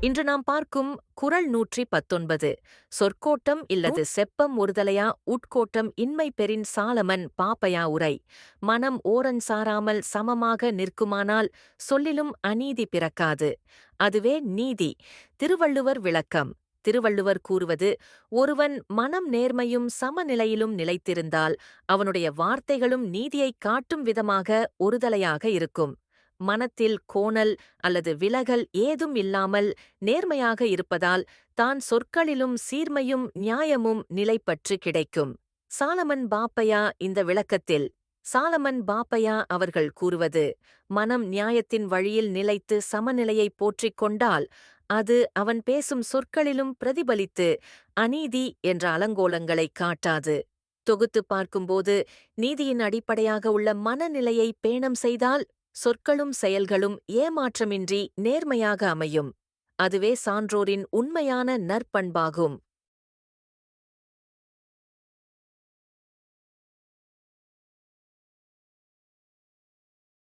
இன்று நாம் பார்க்கும் குறள் நூற்றி பத்தொன்பது. சொற்கோட்டம் இல்லது செப்பம் ஒருதலையா? உட்கோட்டம் இன்மை பெறின் சாலமன் பாப்பையா உரை. மனம் ஓரன் சாராமல் சமமாக நிற்குமானால் சொல்லிலும் அநீதி பிறக்காது. அதுவே நீதி. திருவள்ளுவர் விளக்கம். திருவள்ளுவர் கூறுவது ஒருவன் மனம் நேர்மையும் சமநிலையிலும் நிலைத்திருந்தால் அவனுடைய வார்த்தைகளும் நீதியைக் காட்டும் விதமாக ஒருதலையாக இருக்கும். மனத்தில் கோணல் அல்லது விலகல் ஏதும் இல்லாமல் நேர்மையாக இருப்பதால் தான் சொற்களிலும் சீர்மையும் நியாயமும் நிலைப்பற்று கிடைக்கும். சாலமன் பாப்பையா இந்த விளக்கத்தில். சாலமன் பாப்பையா அவர்கள் கூறுவது மனம் நியாயத்தின் வழியில் நிலைத்து சமநிலையை போற்றிக் கொண்டால் அது அவன் பேசும் சொற்களிலும் பிரதிபலித்து அநீதி என்ற அலங்கோலங்களை காட்டாது. தொகுத்து பார்க்கும்போது நீதியின் அடிப்படையாக உள்ள மனநிலையை பேணம் செய்தால் சொற்களும் செயல்களும் ஏமாற்றமின்றி நேர்மையாக அமையும். அதுவே சான்றோரின் உண்மையான நற்பண்பாகும்.